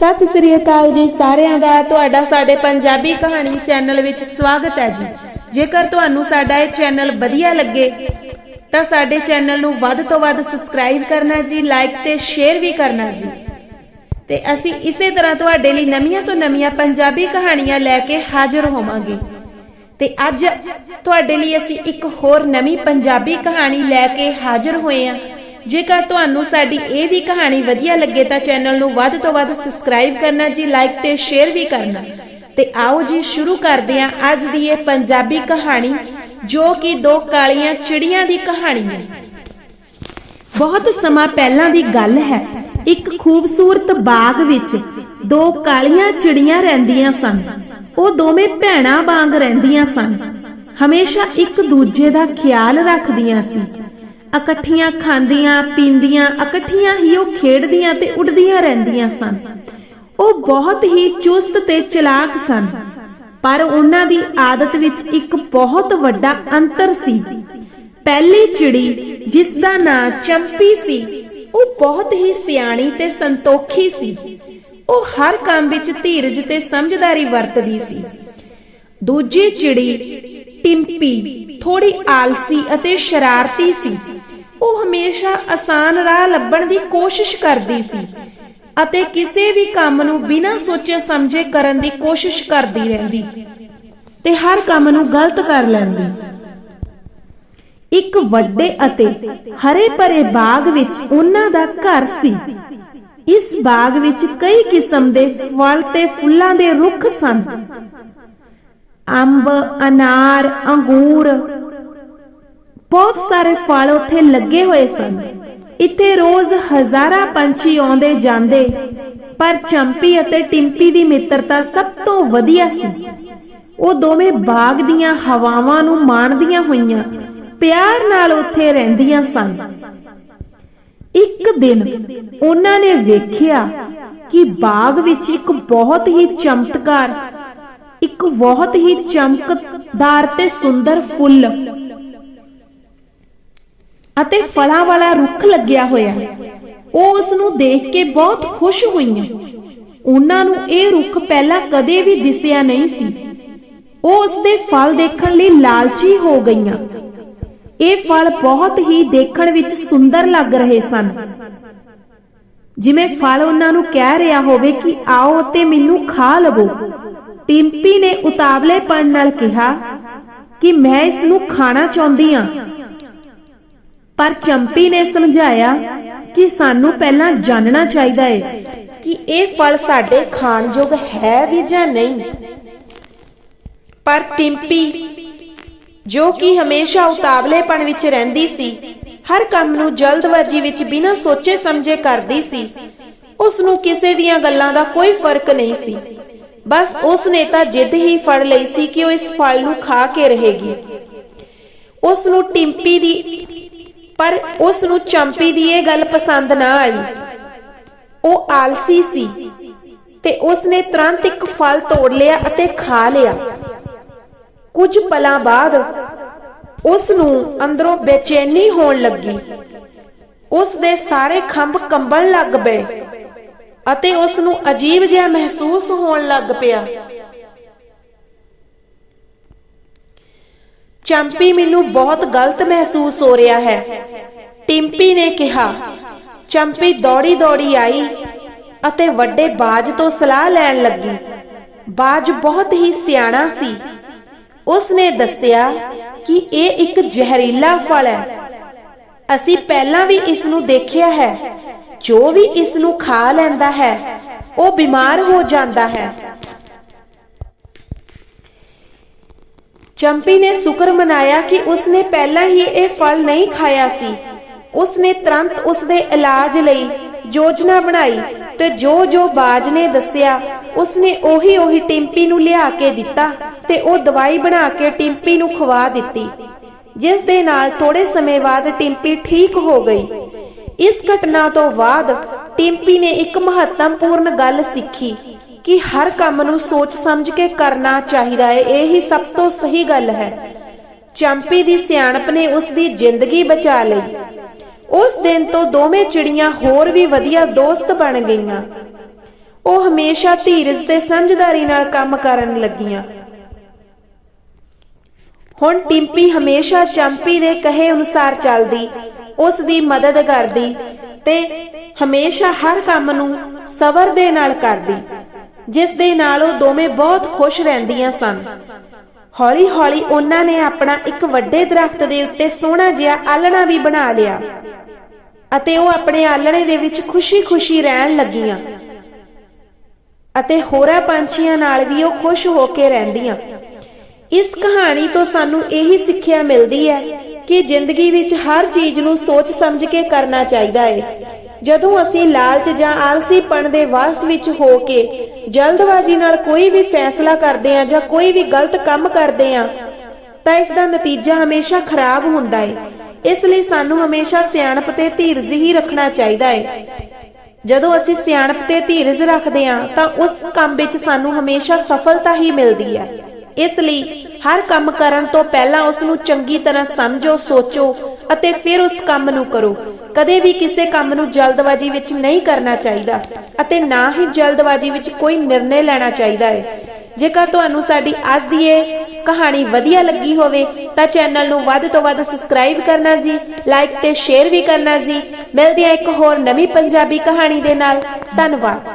ਸਤਿ ਸ੍ਰੀ ਅਕਾਲ ਜੀ ਸਾਰਿਆਂ ਦਾ। ਤੁਹਾਡਾ ਸਾਡੇ ਪੰਜਾਬੀ ਕਹਾਣੀ ਚੈਨਲ ਵਿੱਚ ਸਵਾਗਤ ਹੈ ਜੀ। ਜੇਕਰ ਤੁਹਾਨੂੰ ਸਾਡਾ ਇਹ ਚੈਨਲ ਵਧੀਆ ਲੱਗੇ, ਤਾਂ ਸਾਡੇ ਚੈਨਲ ਨੂੰ ਵੱਧ ਤੋਂ ਵੱਧ ਸਬਸਕ੍ਰਾਈਬ ਕਰਨਾ ਜੀ, ਲਾਈਕ ਤੇ ਸ਼ੇਅਰ ਵੀ ਕਰਨਾ ਜੀ। ਤੇ ਅਸੀਂ ਇਸੇ ਤਰ੍ਹਾਂ ਤੁਹਾਡੇ ਲਈ ਨਵੀਆਂ ਤੋਂ ਨਵੀਆਂ ਪੰਜਾਬੀ ਕਹਾਣੀਆਂ ਲੈ ਕੇ ਹਾਜ਼ਰ ਹੋਵਾਂਗੇ। ਤੇ ਅੱਜ ਤੁਹਾਡੇ ਲਈ ਅਸੀਂ ਇੱਕ ਹੋਰ ਨਵੀਂ ਪੰਜਾਬੀ ਕਹਾਣੀ ਲੈ ਕੇ ਹਾਜ਼ਰ ਹੋਏ ਹਾਂ। ਜੇਕਰ ਤੁਹਾਨੂੰ ਸਾਡੀ ਇਹ ਵੀ ਕਹਾਣੀ ਵਧੀਆ ਲੱਗੇ ਤਾਂ ਚੈਨਲ ਨੂੰ ਵੱਧ ਤੋਂ ਵੱਧ ਸਬਸਕ੍ਰਾਈਬ ਕਰਨਾ ਜੀ ਲਾਈਕ ਤੇ ਸ਼ੇਅਰ ਵੀ ਕਰਨਾ। ਤੇ ਆਓ ਜੀ, ਸ਼ੁਰੂ ਕਰਦੇ ਹਾਂ ਅੱਜ ਦੀ ਇਹ ਪੰਜਾਬੀ ਕਹਾਣੀ, ਜੋ ਕਿ ਦੋ ਕਾਲੀਆਂ ਚਿੜੀਆਂ ਦੀ ਕਹਾਣੀ ਹੈ। ਬਹੁਤ ਸਮਾਂ ਪਹਿਲਾਂ ਦੀ ਗੱਲ ਹੈ, ਇੱਕ ਖੂਬਸੂਰਤ ਬਾਗ ਵਿੱਚ ਦੋ ਕਾਲੀਆਂ ਚਿੜੀਆਂ ਰਹਿੰਦੀਆਂ ਸਨ। ਉਹ ਦੋਵੇਂ ਭੈਣਾਂ ਵਾਂਗ ਰਹਿੰਦੀਆਂ ਸਨ। ਹਮੇਸ਼ਾ ਇੱਕ ਦੂਜੇ ਦਾ ਖਿਆਲ ਰੱਖਦੀਆਂ ਸੀ। ਇਕੱਠੀਆਂ ਖਾਂਦੀਆਂ, ਪੀਂਦੀਆਂ, ਇਕੱਠੀਆਂ ਹੀ ਉਹ ਖੇਡਦੀਆਂ ਤੇ ਉੱਡਦੀਆਂ ਰਹਿੰਦੀਆਂ ਸਨ। ਉਹ ਬਹੁਤ ਹੀ ਚੁਸਤ ਤੇ ਚਲਾਕ ਸਨ, ਪਰ ਉਹਨਾਂ ਦੀ ਆਦਤ ਵਿੱਚ ਇੱਕ ਬਹੁਤ ਵੱਡਾ ਅੰਤਰ ਸੀ। ਪਹਿਲੀ ਚਿੜੀ ਜਿਸ ਦਾ ਨਾਂ ਚੰਪੀ ਸੀ, ਉਹ ਬਹੁਤ ਹੀ ਸਿਆਣੀ ਤੇ ਸੰਤੋਖੀ ਸੀ। ਉਹ ਹਰ ਕੰਮ ਵਿੱਚ ਧੀਰਜ ਤੇ ਸਮਝਦਾਰੀ ਵਰਤਦੀ ਸੀ। ਦੂਜੀ ਚਿੜੀ ਟਿੰਪੀ ਥੋੜੀ ਆਲਸੀ ਅਤੇ ਸ਼ਰਾਰਤੀ ਸੀ। ਉਹ ਹਮੇਸ਼ਾ ਆਸਾਨ ਰਾਹ ਲੱਭਣ ਦੀ ਕੋਸ਼ਿਸ਼ ਕਰਦੀ ਸੀ ਅਤੇ ਕਿਸੇ ਵੀ ਕੰਮ ਨੂੰ ਬਿਨਾਂ ਸੋਚੇ ਸਮਝੇ ਕਰਨ ਦੀ ਕੋਸ਼ਿਸ਼ ਕਰਦੀ ਰਹਿੰਦੀ ਤੇ ਹਰ ਕੰਮ ਨੂੰ ਗਲਤ ਕਰ ਲੈਂਦੀ। ਇੱਕ ਵੱਡੇ ਅਤੇ ਹਰੇ ਭਰੇ ਬਾਗ ਵਿੱਚ ਉਹਨਾਂ ਦਾ ਘਰ ਸੀ। ਇਸ ਬਾਗ ਵਿੱਚ ਕਈ ਕਿਸਮ ਦੇ ਫਲ ਤੇ ਫੁੱਲਾਂ ਦੇ ਰੁੱਖ ਸਨ। ਅੰਬ, ਅਨਾਰ, ਅੰਗੂਰ ਬਹੁਤ ਸਾਰੇ ਫਲ ਉੱਥੇ ਲੱਗੇ ਹੋਏ ਸਨ। ਇੱਥੇ ਰੋਜ਼ ਹਜ਼ਾਰਾਂ ਪੰਛੀ ਆਉਂਦੇ ਜਾਂਦੇ, ਪਰ ਚੰਪੀ ਅਤੇ ਟਿੰਪੀ ਦੀ ਮਿੱਤਰਤਾ ਸਭ ਤੋਂ ਵਧੀਆ ਸੀ। ਉਹ ਦੋਵੇਂ ਬਾਗ ਦੀਆਂ ਹਵਾਵਾਂ ਨੂੰ ਮਾਣਦੀਆਂ ਹੋਈਆਂ, ਪਿਆਰ ਨਾਲ ਉੱਥੇ ਰਹਿੰਦੀਆਂ ਸਨ। ਇੱਕ ਦਿਨ ਉਹਨਾਂ ਨੇ ਵੇਖਿਆ ਕਿ ਬਾਗ ਵਿੱਚ ਇੱਕ ਬਹੁਤ ਹੀ ਚਮਤਕਾਰ, ਇੱਕ ਬਹੁਤ ਹੀ ਚਮਕਦਾਰ ਤੇ ਸੁੰਦਰ ਫੁੱਲ ਅਤੇ ਫਲਾਂ ਵਾਲਾ ਰੁੱਖ ਲੱਗਿਆ ਹੋਇਆ। ਉਹ ਉਸ ਨੂੰ ਦੇਖ ਕੇ ਬਹੁਤ ਖੁਸ਼ ਹੋਈਆਂ। ਉਹਨਾਂ ਨੂੰ ਇਹ ਰੁੱਖ ਪਹਿਲਾਂ ਕਦੇ ਵੀ ਦਿਸਿਆ ਨਹੀਂ ਸੀ। ਉਹ ਉਸ ਦੇ ਫਲ ਦੇਖਣ ਲਈ ਲਾਲਚੀ ਹੋ ਗਈਆਂ। ਇਹ ਫਲ ਬਹੁਤ ਹੀ ਦੇਖਣ ਵਿੱਚ ਸੁੰਦਰ ਲੱਗ ਰਹੇ ਸਨ। ਜਿਵੇਂ ਫਲ ਉਹਨਾਂ ਨੂੰ ਕਹਿ ਰਿਹਾ ਹੋਵੇ ਕਿ ਆਓ ਤੇ ਮੈਨੂੰ ਖਾ ਲਵੋ। ਟਿੰਪੀ ਨੇ ਉਤਾਵਲੇ ਉਤਾਵਲੇਪਣ ਨਾਲ ਕਿਹਾ ਕਿ ਮੈਂ ਇਸ ਨੂੰ ਖਾਣਾ ਚਾਹੁੰਦੀ ਹਾਂ। ਪਰ ਚੰਪੀ ਨੇ ਸਮਝਾਇਆ ਕਿ ਸਾਨੂੰ ਪਹਿਲਾਂ ਜਾਣਨਾ ਚਾਹੀਦਾ ਹੈ ਕਿ ਇਹ ਫਲ ਸਾਡੇ ਖਾਣਯੋਗ ਹੈ ਵੀ ਜਾਂ ਨਹੀਂ। ਪਰ ਟਿੰਪੀ, ਜੋ ਕਿ ਹਮੇਸ਼ਾ ਉਤਾਵਲੇਪਣ ਵਿੱਚ ਰਹਿੰਦੀ ਸੀ, ਹਰ ਕੰਮ ਨੂੰ ਜਲਦਬਾਜ਼ੀ ਵਿੱਚ ਬਿਨਾਂ ਸੋਚੇ ਸਮਝੇ ਕਰਦੀ ਸੀ ਉਸ ਨੂੰ ਕਿਸੇ ਦੀਆਂ ਗੱਲਾਂ ਦਾ ਕੋਈ ਫ਼ਰਕ ਨਹੀਂ ਸੀ। ਬਸ ਉਸ ਨੇ ਤਾਂ ਜਿੱਦ ਹੀ ਫੜ ਲਈ ਸੀ ਕਿ ਉਹ ਇਸ ਫਲ ਨੂੰ ਖਾ ਕੇ ਰਹੇਗੀ। ਉਸ ਨੂੰ ਟਿੰਪੀ ਦੀ ਪਰ ਉਸ ਨੂੰ ਚੰਪੀ ਦੀ ਇਹ ਗੱਲ ਪਸੰਦ ਨਾ ਆਈ। ਉਹ ਆਲਸੀ ਸੀ ਤੇ ਉਸ ਨੇ ਤੁਰੰਤ ਇੱਕ ਫਲ ਤੋੜ ਲਿਆ ਅਤੇ ਖਾ ਲਿਆ। ਕੁਝ ਪਲਾਂ ਬਾਅਦ ਉਸ ਨੂੰ ਅੰਦਰੋਂ ਬੇਚੈਨੀ ਹੋਣ ਲੱਗੀ। ਉਸ ਦੇ ਸਾਰੇ ਖੰਭ ਕੰਬਣ ਲੱਗ ਪਏ ਅਤੇ ਉਸ ਨੂੰ ਅਜੀਬ ਜਿਹਾ ਮਹਿਸੂਸ ਹੋਣ ਲੱਗ ਪਿਆ। ਚੰਪੀ ਮੈਨੂੰ ਬਹੁਤ ਗਲਤ ਮਹਿਸੂਸ ਹੋ ਰਿਹਾ ਹੈ। ਟਿੰਪੀ ਨੇ ਕਿਹਾ, ਚੰਪੀ ਦੌੜੀ ਦੌੜੀ ਆਈ ਅਤੇ ਵੱਡੇ ਬਾਜ ਤੋਂ ਸਲਾਹ ਲੈਣ ਲੱਗੀ। ਬਾਜ ਬਹੁਤ ਹੀ ਸਿਆਣਾ ਸੀ। ਉਸ ਨੇ ਦੱਸਿਆ ਕਿ ਇਹ ਇੱਕ ਜ਼ਹਿਰੀਲਾ ਫਲ ਹੈ। ਅਸੀਂ ਪਹਿਲਾਂ ਵੀ ਇਸ ਨੂੰ ਦੇਖਿਆ ਹੈ। ਜੋ ਵੀ ਇਸ ਨੂੰ ਖਾ ਲੈਂਦਾ ਹੈ, ਉਹ ਬਿਮਾਰ ਹੋ ਜਾਂਦਾ ਹੈ। ਚੰਪੀ ਨੇ ਸ਼ੁਕਰ ਮਨਾਇਆ ਕਿ ਉਸਨੇ ਪਹਿਲਾਂ ਹੀ ਇਹ ਫਲ ਨਹੀਂ ਖਾਇਆ ਸੀ। ਉਸਨੇ ਤੁਰੰਤ ਉਸ ਇਲਾਜ ਲਈ ਯੋਜਨਾ ਬਣਾਈ ਤੇ ਜੋ ਜੋ ਬਾਜ ਨੇ ਦੱਸਿਆ, ਉਸਨੇ ਉਹੀ ਉਹੀ ਟਿੰਪੀ ਨੂੰ ਲਿਆ ਕੇ ਦਿੱਤਾ ਤੇ ਉਹ ਦਵਾਈ ਬਣਾ ਕੇ ਟਿੰਪੀ ਨੂੰ ਖਵਾ ਦਿੱਤੀ, ਜਿਸ ਦੇ ਨਾਲ ਥੋੜੇ ਸਮੇਂ ਬਾਅਦ ਟਿੰਪੀ ਠੀਕ ਹੋ ਗਈ। ਇਸ ਘਟਨਾ ਤੋਂ ਬਾਅਦ ਟਿੰਪੀ ਨੇ ਇੱਕ ਮਹੱਤਵਪੂਰਨ ਗੱਲ ਸਿੱਖੀ। ਕਿ ਹਰ ਕੰਮ ਨੂੰ ਸੋਚ ਸਮਝ ਕੇ ਕਰਨਾ ਚਾਹੀਦਾ ਹੈ। ਇਹ ਹੀ ਸਭ ਤੋਂ ਸਹੀ ਗੱਲ ਹੈ। ਚੰਪੀ ਦੀ ਸਿਆਣਪ ਨੇ ਉਸ ਦੀ ਜ਼ਿੰਦਗੀ ਬਚਾ ਲਈ। ਉਸ ਦਿਨ ਤੋਂ ਦੋਵੇਂ ਚਿੜੀਆਂ ਹੋਰ ਵੀ ਵਧੀਆ ਦੋਸਤ ਬਣ ਗਈਆਂ। ਉਹ ਹਮੇਸ਼ਾ ਧੀਰਜ ਤੇ ਸਮਝਦਾਰੀ ਨਾਲ ਕੰਮ ਕਰਨ ਲੱਗੀਆਂ। ਹੁਣ ਟਿੰਪੀ ਹਮੇਸ਼ਾ ਚੰਪੀ ਦੇ ਕਹੇ ਅਨੁਸਾਰ ਚੱਲਦੀ ਉਸ ਦੀ ਮਦਦ ਕਰਦੀ ਤੇ ਹਮੇਸ਼ਾ ਹਰ ਕੰਮ ਨੂੰ ਸਬਰ ਦੇ ਨਾਲ ਕਰਦੀ। ਜਿਸ ਦੇ ਨਾਲ ਉਹ ਦੋਵੇਂ ਬਹੁਤ ਖੁਸ਼ ਰਹਿੰਦੀਆਂ ਸਨ। ਹੌਲੀ-ਹੌਲੀ ਉਹਨਾਂ ਨੇ ਆਪਣਾ ਇੱਕ ਵੱਡੇ ਦਰਖਤ ਦੇ ਉੱਤੇ ਸੋਹਣਾ ਜਿਹਾ ਆਲਣਾ ਵੀ ਬਣਾ ਲਿਆ ਅਤੇ ਉਹ ਆਪਣੇ ਆਲਣੇ ਦੇ ਵਿੱਚ ਖੁਸ਼ੀ-ਖੁਸ਼ੀ ਰਹਿਣ ਲੱਗੀਆਂ ਅਤੇ ਹੋਰਾਂ ਪੰਛੀਆਂ ਨਾਲ ਵੀ ਉਹ ਖੁਸ਼ ਹੋ ਕੇ ਰਹਿੰਦੀਆਂ। ਇਸ ਕਹਾਣੀ ਤੋਂ ਸਾਨੂੰ ਇਹੀ ਸਿੱਖਿਆ ਮਿਲਦੀ ਹੈ ਕਿ ਜ਼ਿੰਦਗੀ ਵਿੱਚ ਹਰ ਚੀਜ਼ ਨੂੰ ਸੋਚ ਸਮਝ ਕੇ ਕਰਨਾ ਚਾਹੀਦਾ ਹੈ। ਜਦੋਂ ਅਸੀਂ ਲਾਲਚ ਜਾਂ ਆਲਸੀਪਣ ਦੇ ਵਾਸ ਵਿੱਚ ਹੋ ਕੇ ਜਲਦਬਾਜ਼ੀ ਨਾਲ ਕੋਈ ਵੀ ਫੈਸਲਾ ਕਰਦੇ ਹਾਂ ਜਾਂ ਕੋਈ ਵੀ ਗਲਤ ਕੰਮ ਕਰਦੇ ਹਾਂ, ਤਾਂ ਇਸ ਦਾ ਨਤੀਜਾ ਹਮੇਸ਼ਾ ਖਰਾਬ ਹੁੰਦਾ ਹੈ। ਇਸ ਲਈ ਸਾਨੂੰ ਹਮੇਸ਼ਾ ਸਿਆਣਪ ਤੇ ਧੀਰਜ ਹੀ ਰੱਖਣਾ ਚਾਹੀਦਾ ਹੈ। ਜਦੋਂ ਅਸੀਂ ਸਿਆਣਪ ਤੇ ਧੀਰਜ ਰੱਖਦੇ ਹਾਂ, ਤਾਂ ਉਸ ਕੰਮ ਵਿੱਚ ਸਾਨੂੰ ਹਮੇਸ਼ਾ ਸਫਲਤਾ ਹੀ ਮਿਲਦੀ ਹੈ। ਇਸ ਲਈ ਹਰ ਕੰਮ ਕਰਨ ਤੋਂ ਪਹਿਲਾਂ ਉਸ ਨੂੰ ਚੰਗੀ ਤਰ੍ਹਾਂ ਸਮਝੋ, ਸੋਚੋ ਅਤੇ ਫਿਰ ਉਸ ਕੰਮ ਨੂੰ ਕਰੋ। ਕਦੇ ਵੀ ਕਿਸੇ ਕੰਮ ਨੂੰ ਜਲਦਬਾਜ਼ੀ ਵਿੱਚ ਨਹੀਂ ਕਰਨਾ ਚਾਹੀਦਾ ਅਤੇ ਨਾ ਹੀ ਜਲਦਬਾਜ਼ੀ ਵਿੱਚ ਕੋਈ ਨਿਰਣੇ ਲੈਣਾ ਚਾਹੀਦਾ ਹੈ। ਜੇਕਰ ਤੁਹਾਨੂੰ ਸਾਡੀ ਅੱਜ ਦੀ ਇਹ ਕਹਾਣੀ ਵਧੀਆ ਲੱਗੀ ਹੋਵੇ, ਤਾਂ ਚੈਨਲ ਨੂੰ ਵੱਧ ਤੋਂ ਵੱਧ ਸਬਸਕ੍ਰਾਈਬ ਕਰਨਾ ਜੀ, ਲਾਈਕ ਤੇ ਸ਼ੇਅਰ ਵੀ ਕਰਨਾ ਜੀ। ਮਿਲਦੇ ਹਾਂ ਇੱਕ ਹੋਰ ਨਵੀਂ ਪੰਜਾਬੀ ਕਹਾਣੀ ਦੇ ਨਾਲ। ਧੰਨਵਾਦ।